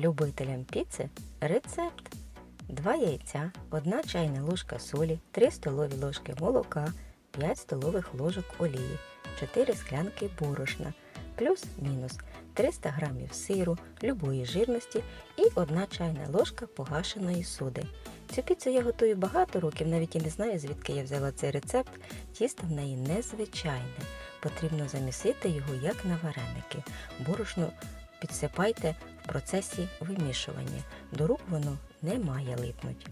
любителям піци рецепт. 2 яйця, 1 чайна ложка солі, 3 столові ложки молока, 5 столових ложок олії, 4 склянки борошна, плюс-мінус 300 грамів сиру любої жирності і 1 чайна ложка погашеної соди. Цю піцу я готую багато років, навіть і не знаю, звідки я взяла цей рецепт. Тісто в неї незвичайне. Потрібно замісити його як на вареники. Борошно підсипайте процесі вимішування. До рук воно не має липнуть.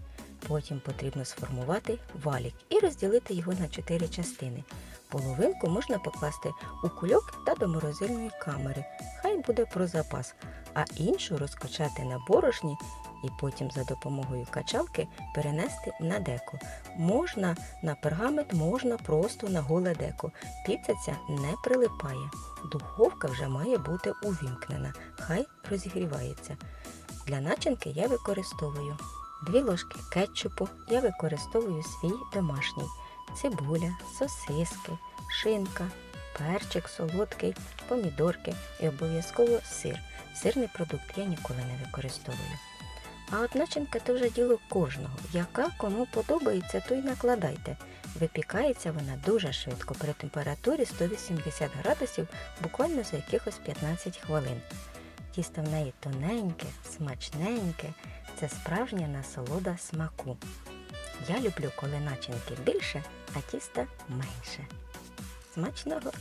Потім потрібно сформувати валік і розділити його на 4 частини. Половинку можна покласти у кульок та до морозильної камери. Хай буде про запас, а іншу розкачати на борошні і потім за допомогою качалки перенести на деко. Можна на пергамент, можна просто на голе деко. Піцаця не прилипає. Духовка вже має бути увімкнена, хай розігрівається. Для начинки я використовую 2 ложки кетчупу, я використовую свій домашній, цибуля, сосиски, шинка, перчик солодкий, помідорки і обов'язково сир. Сирний продукт я ніколи не використовую. А от начинка то вже діло кожного. Яка кому подобається, то й накладайте. Випікається вона дуже швидко при температурі 180 градусів буквально за якихось 15 хвилин. Тісто в неї тоненьке, смачненьке, це справжня насолода смаку. Я люблю, коли начинки більше, а тіста менше. Смачного!